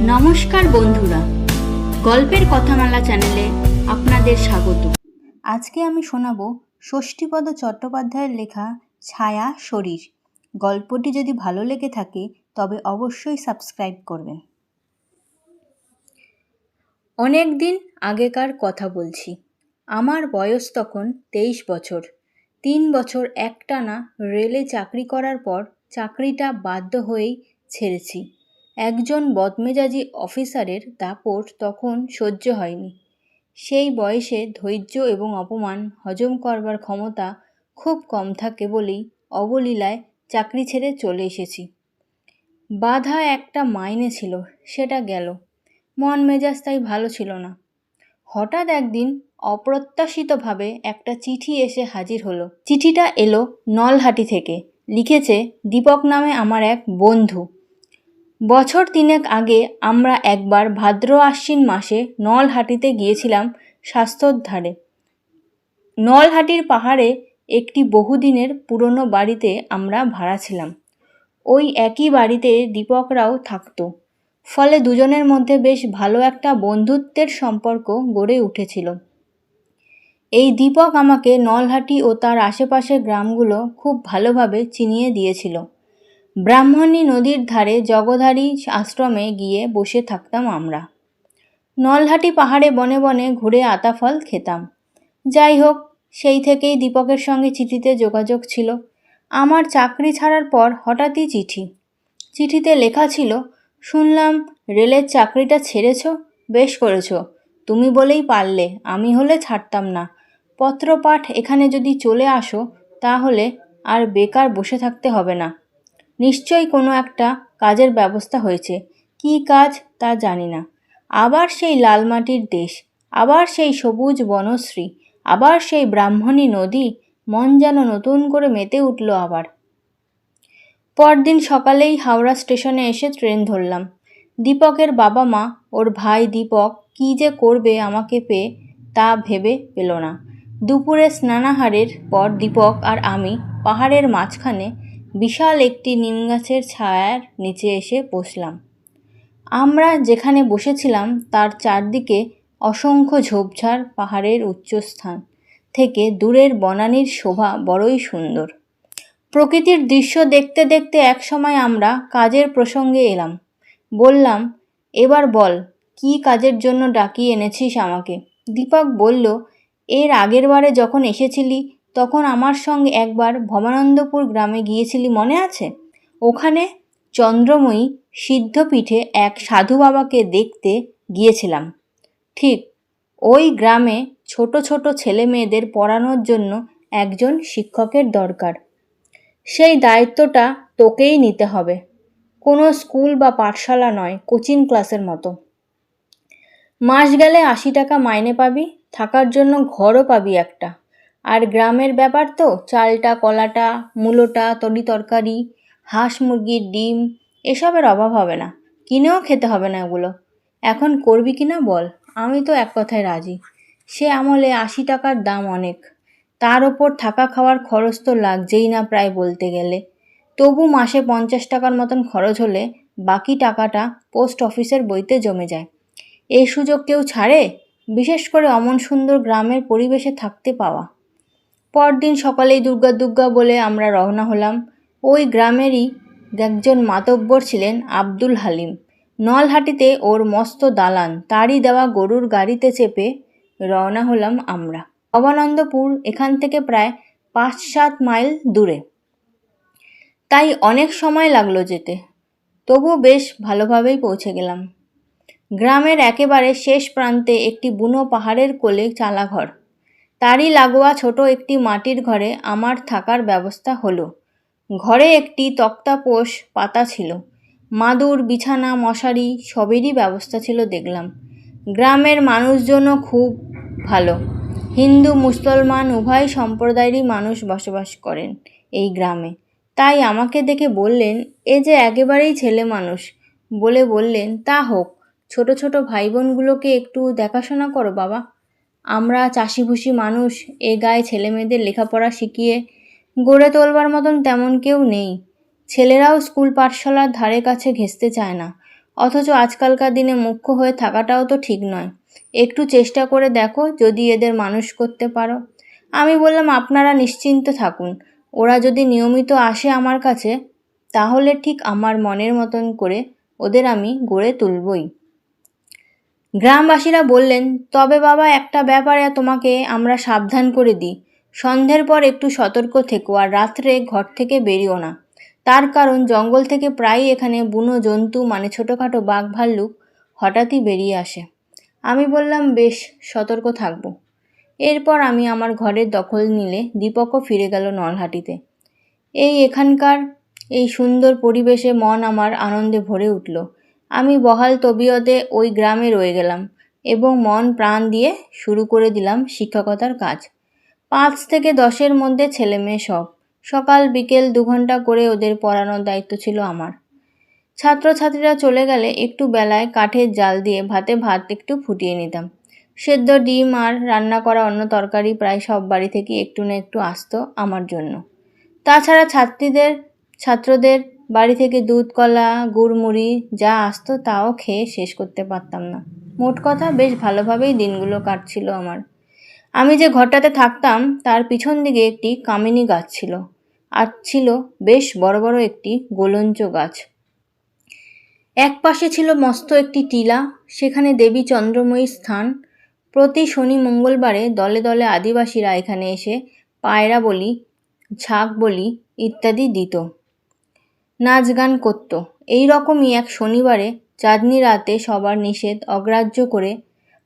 নমস্কার বন্ধুরা। গল্পের কথামালা চ্যানেলে আপনাদের স্বাগত। আজকে আমি শোনাব ষষ্ঠীপদ চট্টোপাধ্যায়ের লেখা ছায়া শরীর। গল্পটি যদি ভালো লেগে থাকে, তবে অবশ্যই সাবস্ক্রাইব করবেন। অনেক দিন আগেকার কথা বলছি। আমার বয়স তখন তেইশ বছর। তিন বছর একটানা রেলে চাকরি করার পর চাকরিটা বাধ্য হয়েই ছেড়েছি। একজন বদমেজাজি অফিসারের দাপট তখন সহ্য হয়নি। সেই বয়সে ধৈর্য এবং অপমান হজম করবার ক্ষমতা খুব কম থাকে বলেই অবলীলায় চাকরি ছেড়ে চলে এসেছি। বাধা একটা মাইনে ছিল, সেটা গেল। মন মেজাজ তাই ভালো ছিল না। হঠাৎ একদিন অপ্রত্যাশিতভাবে একটা চিঠি এসে হাজির হলো। চিঠিটা এলো নলহাটি থেকে। লিখেছে, দীপক নামে আমার এক বন্ধু। বছর তিনেক আগে আমরা একবার ভাদ্র আশ্বিন মাসে নলহাটিতে গিয়েছিলাম স্বাস্থ্যোদ্ধারে। নলহাটির পাহাড়ে একটি বহুদিনের পুরনো বাড়িতে আমরা ভাড়া ছিলাম। ওই একই বাড়িতে দীপকরাও থাকতো। ফলে দুজনের মধ্যে বেশ ভালো একটা বন্ধুত্বের সম্পর্ক গড়ে উঠেছিল। এই দীপক আমাকে নলহাটি ও তার আশেপাশের গ্রামগুলো খুব ভালোভাবে চিনিয়ে দিয়েছিল। ব্রাহ্মণী নদীর ধারে জগধারী আশ্রমে গিয়ে বসে থাকতাম আমরা। নলহাটি পাহাড়ে বনে বনে ঘুরে আতাফল খেতাম। যাই হোক, সেই থেকেই দীপকের সঙ্গে চিঠিতে যোগাযোগ ছিল। আমার চাকরি ছাড়ার পর হঠাৎই চিঠি। চিঠিতে লেখা ছিল, শুনলাম, রেলের চাকরিটা ছেড়েছ? বেশ করেছ। তুমি বলেই পারলে, আমি হলে ছাড়তাম না। পত্রপাঠ এখানে যদি চলে আসো, তাহলে আর বেকার বসে থাকতে হবে না। নিশ্চয়ই কোনো একটা কাজের ব্যবস্থা হয়েছে। কী কাজ তা জানি না। আবার সেই লাল মাটির দেশ, আবার সেই সবুজ বনশ্রী, আবার সেই ব্রাহ্মণী নদী, মন যেন নতুন করে মেতে উঠল আবার। পরদিন সকালেই হাওড়া স্টেশনে এসে ট্রেন ধরলাম। দীপকের বাবা মা, ওর ভাই দীপক, কী যে করবে আমাকে পেয়ে তা ভেবে পেল না। দুপুরে স্নানাহারের পর দীপক আর আমি পাহাড়ের মাঝখানে বিশাল একটি নিম গাছের ছায়ার নিচে এসে বসলাম। আমরা যেখানে বসেছিলাম, তার চারদিকে অসংখ্য ঝোপঝাড়, পাহাড়ের উচ্চস্থান থেকে দূরের বনানীর শোভা বড়ই সুন্দর। প্রকৃতির দৃশ্য দেখতে দেখতে একসময় আমরা কাজের প্রসঙ্গে এলাম। বললাম, এবার বল, কী কাজের জন্য ডাকিয়ে এনেছিস আমাকে? দীপক বলল, এর আগের বারে যখন এসেছিলি তখন আমার সঙ্গে একবার ভবানন্দপুর গ্রামে গিয়েছিলি মনে আছে? ওখানে চন্দ্রময়ী সিদ্ধপীঠে এক সাধু বাবাকে দেখতে গিয়েছিলাম। ঠিক ওই গ্রামে ছোট ছোট ছেলে মেয়েদের পড়ানোর জন্য একজন শিক্ষকের দরকার। সেই দায়িত্বটা তোকেই নিতে হবে। কোনো স্কুল বা পাঠশালা নয়, কোচিং ক্লাসের মতো। মাস গেলে আশি টাকা মাইনে পাবি, থাকার জন্য ঘরও পাবি একটা। আর গ্রামের ব্যাপার তো, চালটা, কলাটা, মূলোটা, তরি তরকারি, হাঁস মুরগির ডিম, এসবের অভাব হবে না। কিনেও খেতে হবে না এগুলো। এখন করবি কি না বল, আমি তো এক কথায় রাজি। সে আমলে আশি টাকার দাম অনেক। তার ওপর থাকা খাওয়ার খরচ তো লাগছেই না প্রায় বলতে গেলে। তবু মাসে পঞ্চাশ টাকার মতন খরচ হলে বাকি টাকাটা পোস্ট অফিসের বইতে জমে যায়। এই সুযোগ কেউ ছাড়ে? বিশেষ করে অমন সুন্দর গ্রামের পরিবেশে থাকতে পাওয়া। পরদিন সকালেই দুর্গা দুর্গা বলে আমরা রওনা হলাম। ওই গ্রামেরই একজন মাতব্বর ছিলেন আব্দুল হালিম। নলহাটিতে ওর মস্ত দালান, তারই দেওয়া গরুর গাড়িতে চেপে রওনা হলাম আমরা। অবানন্দপুর এখান থেকে প্রায় পাঁচ সাত মাইল দূরে। তাই অনেক সময় লাগল যেতে। তবু বেশ ভালোভাবেই পৌঁছে গেলাম। গ্রামের একেবারে শেষ প্রান্তে একটি বুনো পাহাড়ের কোলে চালাঘর। তারই লাগোয়া ছোট একটি মাটির ঘরে আমার থাকার ব্যবস্থা হলো। ঘরে একটি তক্তাপোষ পাতা ছিল। মাদুর, বিছানা, মশারি সবেরই ব্যবস্থা ছিল দেখলাম। গ্রামের মানুষজনও খুব ভালো। হিন্দু, মুসলমান উভয় সম্প্রদায়েরই মানুষ বসবাস করেন এই গ্রামে। তাই আমাকে দেখে বললেন, এ যে একেবারেই ছেলে মানুষ। বলে বললেন, তা হোক, ছোট ছোট ভাই বোনগুলোকে একটু দেখাশোনা করো বাবা। আমরা চাষিভুষি মানুষ, এ গায়ে ছেলে মেয়েদের লেখাপড়া শিখিয়ে গড়ে তোলবার মতন তেমন কেউ নেই। ছেলেরাও স্কুল পাঠশালার ধারে কাছে ঘেঁষতে চায় না। অথচ আজকালকার দিনে মুখ্য হয়ে থাকাটাও তো ঠিক নয়। একটু চেষ্টা করে দেখো যদি এদের মানুষ করতে পারো। আমি বললাম, আপনারা নিশ্চিন্ত থাকুন। ওরা যদি নিয়মিত আসে আমার কাছে, তাহলে ঠিক আমার মনের মতন করে ওদের আমি গড়ে তুলবই। গ্রামবাসীরা বললেন, তবে বাবা, একটা ব্যাপারে তোমাকে আমরা সাবধান করে দিই। সন্ধ্যের পর একটু সতর্ক থেকো আর রাত্রে ঘর থেকে বেরিও না। তার কারণ, জঙ্গল থেকে প্রায়ই এখানে বুনো জন্তু মানে ছোটোখাটো বাঘ ভাল্লুক হঠাৎই বেরিয়ে আসে। আমি বললাম, বেশ, সতর্ক থাকব। এরপর আমি আমার ঘরের দখল নিলে দীপকও ফিরে গেল নলহাটিতে। এই এখানকার এই সুন্দর পরিবেশে মন আমার আনন্দে ভরে উঠল। আমি বহাল তবিয়তে ওই গ্রামে রয়ে গেলাম এবং মন প্রাণ দিয়ে শুরু করে দিলাম শিক্ষকতার কাজ। পাঁচ থেকে দশের মধ্যে ছেলে মেয়ে সব। সকাল, বিকেল দু ঘণ্টা করে ওদের পড়ানোর দায়িত্ব ছিল আমার। ছাত্রছাত্রীরা চলে গেলে একটু বেলায় কাঠের জাল দিয়ে ভাতে ভাত একটু ফুটিয়ে নিতাম। সেদ্ধ ডিম আর রান্না করা অন্য তরকারি প্রায় সব বাড়ি থেকে একটু না একটু আসতো আমার জন্য। তাছাড়া ছাত্রীদের, ছাত্রদের বাড়ি থেকে দুধ, কলা গুড় মুড়ি যা আসতো তাও খেয়ে শেষ করতে পারতাম না। মোট কথা বেশ ভালোভাবেই দিনগুলো কাটছিল আমার। আমি যে ঘরটাতে থাকতাম, তার পিছন দিকে একটি কামিনী গাছ ছিল। আর ছিল বেশ বড় বড় একটি গোলঞ্চ গাছ। এক পাশে ছিল মস্ত একটি টিলা, সেখানে দেবী চন্দ্রময়ীর স্থান। প্রতি শনি মঙ্গলবারে দলে দলে আদিবাসীরা এখানে এসে পায়রা বলি, ঝাঁক বলি ইত্যাদি দিত। নাচ গান করত। এই রকমই এক শনিবারে চাঁদনি রাতে সবার নিষেধ অগ্রাহ্য করে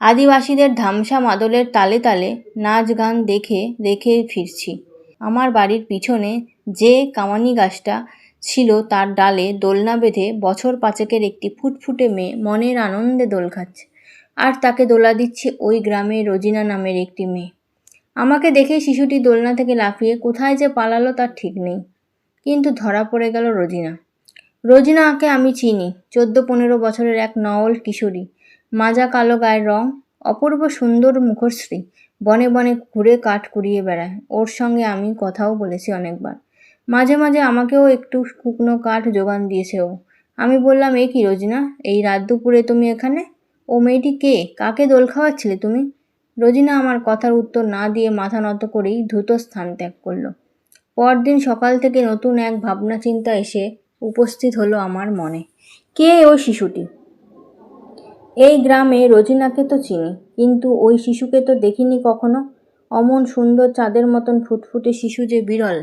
আদিবাসীদের ধামসা মাদলের তালে তালে নাচ গান দেখে দেখে ফিরছি। আমার বাড়ির পিছনে যে কামানি গাছটা ছিল তার ডালে দোলনা বেঁধে বছর পাঁচেকের একটি ফুটফুটে মেয়ে মনের আনন্দে দোল খাচ্ছে। আর তাকে দোলা দিচ্ছে ওই গ্রামে রোজিনা নামের একটি মেয়ে। আমাকে দেখে শিশুটি দোলনা থেকে লাফিয়ে কোথায় যে পালালো তার ঠিক নেই। কিন্তু ধরা পড়ে গেল রোজিনা। রোজিনাকে আমি চিনি চোদ্দ পনেরো বছরের এক নওল কিশোরী। মাজা কালো গায়ের রং, অপূর্ব সুন্দর মুখশ্রী, বনে বনে ঘুরে কাঠ কুড়িয়ে বেড়ায়। ওর সঙ্গে আমি কথাও বলেছি অনেকবার। মাঝে মাঝে আমাকেও একটু শুকনো কাঠ জোগান দিয়েছে ও। আমি বললাম, এ কি রোজিনা, এই রাত দুপুরে তুমি এখানে? ও মেয়েটি কে? কাকে দোল খাওয়াচ্ছিলে তুমি? রোজিনা আমার কথার উত্তর না দিয়ে মাথা নত করেই দ্রুত স্থান ত্যাগ করল। পরদিন সকাল থেকে নতুন এক ভাবনা চিন্তা এসে উপস্থিত হলো আমার মনে। কে ওই শিশুটি? এই গ্রামে রোজিনাকে তো চিনি, কিন্তু ওই শিশুকে তো দেখিনি কখনো? অমন সুন্দর চাঁদের মতন ফুটফুটে শিশু যে বিরল।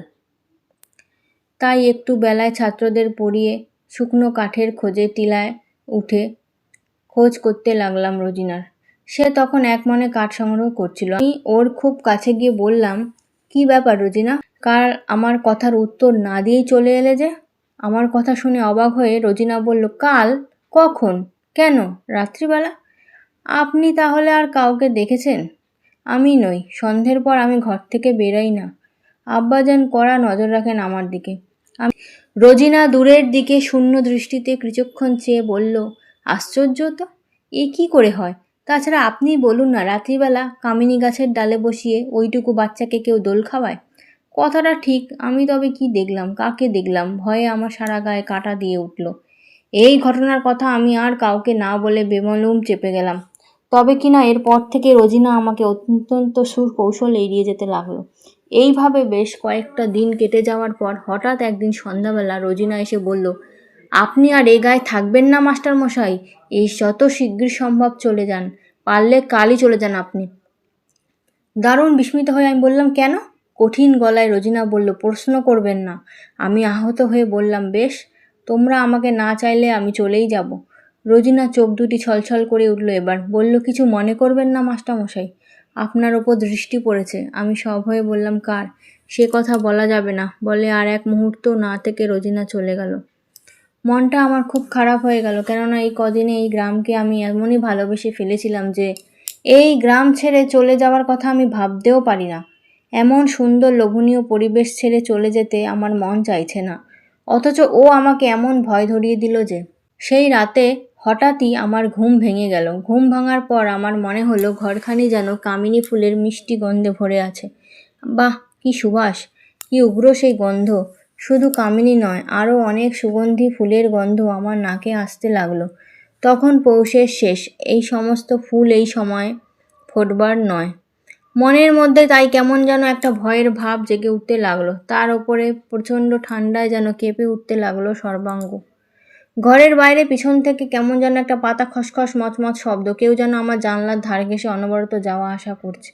তাই একটু বেলায় ছাত্রদের পড়িয়ে শুকনো কাঠের খোঁজে টিলায় উঠে খোঁজ করতে লাগলাম রোজিনার। সে তখন এক মনে কাঠ সংগ্রহ করছিল। আমি ওর খুব কাছে গিয়ে বললাম কি ব্যাপার রোজিনা? কার আমার কথার উত্তর না দিয়েই চলে এলে যে? আমার কথা শুনে অবাক হয়ে রোজিনা বলল, কাল? কখন? কেন? রাত্রিবেলা? আপনি তাহলে আর কাউকে দেখেছেন? আমি নই। সন্ধ্যের পর আমি ঘর থেকে বেরাই না। আব্বাজান কড়া নজর রাখেন আমার দিকে। আমি রোজিনা দূরের দিকে শূন্য দৃষ্টিতে কিছুক্ষণ চেয়ে বলল, আশ্চর্য তো? এ কি করে হয়? তাছাড়া আপনি বলুন না, রাত্রিবেলা কামিনী গাছের ডালে বসিয়ে ওইটুকু বাচ্চাকে কেউ দোল খাওয়ায়? কথাটা ঠিক, আমি তবে কি দেখলাম, কাকে দেখলাম? ভয়ে আমার সারা গায়ে কাটা দিয়ে উঠল। এই ঘটনার কথা আমি আর কাউকে না বলে বেমলুম চেপে গেলাম। তবে কিনা এরপর থেকে রোজিনা আমাকে অত্যন্ত সুকৌশল এড়িয়ে যেতে লাগল। এইভাবে বেশ কয়েকটা দিন কেটে যাওয়ার পর হঠাৎ একদিন সন্ধ্যাবেলা রোজিনা এসে বলল আপনি আর এ গায়ে থাকবেন না মাস্টার মশাই এই যত শীঘ্র সম্ভব চলে যান। পারলে কালই চলে যান আপনি। দারুণ বিস্মিত হয়ে আমি বললাম, কেন? কঠিন গলায় রোজিনা বলল, প্রশ্ন করবেন না। আমি আহত হয়ে বললাম, বেশ, তোমরা আমাকে না চাইলে আমি চলেই যাব। রোজিনা চোখ দুটি ছলছল করে উঠল এবার, বলল, কিছু মনে করবেন না, মাস্টারমশাই। আপনার ওপর দৃষ্টি পড়েছে। আমি সব হয়ে বললাম, কার? সে কথা বলা যাবে না। বলে আর এক মুহূর্ত না থেকে রোজিনা চলে গেল। মনটা আমার খুব খারাপ হয়ে গেল। কেননা এই কদিনে এই গ্রামকে আমি এমনই ভালোবেসে ফেলেছিলাম যে এই গ্রাম ছেড়ে চলে যাওয়ার কথা আমি ভাবতেও পারি না। এমন সুন্দর লোভনীয় পরিবেশ ছেড়ে চলে যেতে আমার মন চাইছে না। অথচ ও আমাকে এমন ভয় ধরিয়ে দিল যে সেই রাতে হঠাৎই আমার ঘুম ভেঙে গেল। ঘুম ভাঙার পর আমার মনে হলো ঘরখানি যেন কামিনী ফুলের মিষ্টি গন্ধে ভরে আছে। বাহ, কি সুবাস, কি উগ্র সেই গন্ধ। শুধু কামিনী নয়, আরও অনেক সুগন্ধি ফুলের গন্ধ আমার নাকে আসতে লাগল। তখন পৌষের শেষ, এই সমস্ত ফুল এই সময় ফোটবার নয়। মনের মধ্যে তাই কেমন যেন একটা ভয়ের ভাব জেগে উঠতে লাগল, তার ওপরে প্রচণ্ড ঠান্ডায় যেন কেঁপে উঠতে লাগল সর্বাঙ্গ। ঘরের বাইরে পিছন থেকে কেমন যেন একটা পাতা খসখস মচমচ শব্দ, কেউ যেন আমার জানলার ধার ঘেসে অনবরত যাওয়া আসা করছে।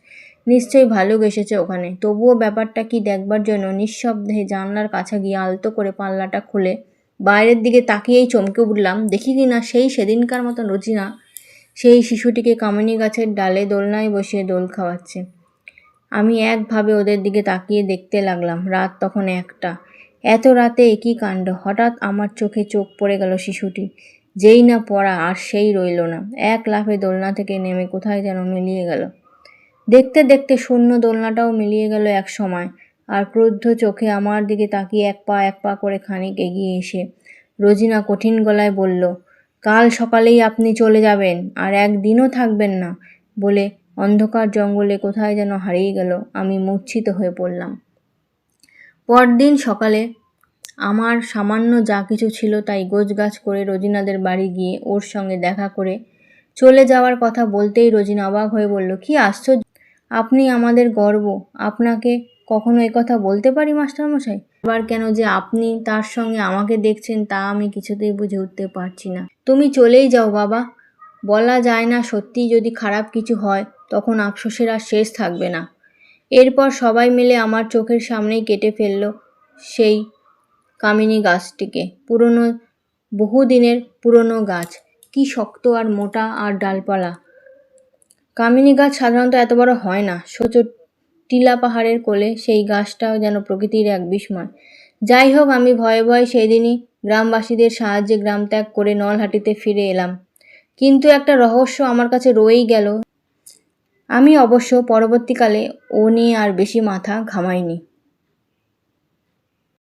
নিশ্চয়ই ভালুক এসেছে ওখানে। তবুও ব্যাপারটা কি দেখবার জন্য নিঃশব্দে জানলার কাছে গিয়ে আলতো করে পাল্লাটা খুলে বাইরের দিকে তাকিয়েই চমকে উঠলাম। দেখি কি না, সেই সেদিনকার মতো রোজিনা সেই শিশুটিকে কামিনী গাছের ডালে দোলনায় বসিয়ে দোল খাওয়াচ্ছে। আমি একভাবে ওদের দিকে তাকিয়ে দেখতে লাগলাম, রাত তখন একটা। এত রাতে একই কাণ্ড? হঠাৎ আমার চোখে চোখ পড়ে গেল শিশুটি। যেই না পড়া আর সেই রইল না। এক লাফে দোলনা থেকে নেমে কোথায় যেন মিলিয়ে গেল। দেখতে দেখতে শূন্য দোলনাটাও মিলিয়ে গেল এক সময়। আর ক্রুদ্ধ চোখে আমার দিকে তাকিয়ে এক পা এক পা করে খানিক এগিয়ে এসে রোজিনা কঠিন গলায় বলল, কাল সকালেই আপনি চলে যাবেন আর একদিনও থাকবেন না। বলে অন্ধকার জঙ্গলে কোথায় যেন হারিয়ে গেল, আমি মূর্ছিত হয়ে পড়লাম। পরদিন সকালে আমার সামান্য যা কিছু ছিল তাই গোছগাছ করে রোজিনাদের বাড়ি গিয়ে ওর সঙ্গে দেখা করে চলে যাওয়ার কথা বলতেই রোজিনা অবাক হয়ে বলল, কি আশ্চর্য! আপনি আমাদের গর্ব। আপনাকে কখনো কথা বলতে পারি, মাস্টারমশাই? এবার কেন যে আপনি তার সঙ্গে আমাকে দেখছেন, তা আমি কিছুতেই বুঝে উঠতে পারছি না। তুমি চলেই যাও, বাবা। বলা যায় না সত্যিই যদি খারাপ কিছু হয়, তখন আফসোসের আর শেষ থাকবে না। এরপর সবাই মিলে আমার চোখের সামনেই কেটে ফেলল সেই কামিনী গাছটিকে। পুরনো, বহুদিনের পুরনো গাছ। কি শক্ত আর মোটা আর ডালপালা। কামিনী গাছ সাধারণত এত বড় হয় না। সোচ টিলা পাহাড়ের কোলে সেই গাছটাও যেন প্রকৃতির এক বিস্ময়। যাই হোক, আমি ভয়ে ভয়ে সেই দিনই গ্রামবাসীদের সাহায্যে গ্রাম ত্যাগ করে নলহাটিতে ফিরে এলাম। কিন্তু একটা রহস্য আমার কাছে রয়েই গেল। আমি অবশ্য পরবর্তীকালে ও নিয়ে আর বেশি মাথা ঘামাইনি।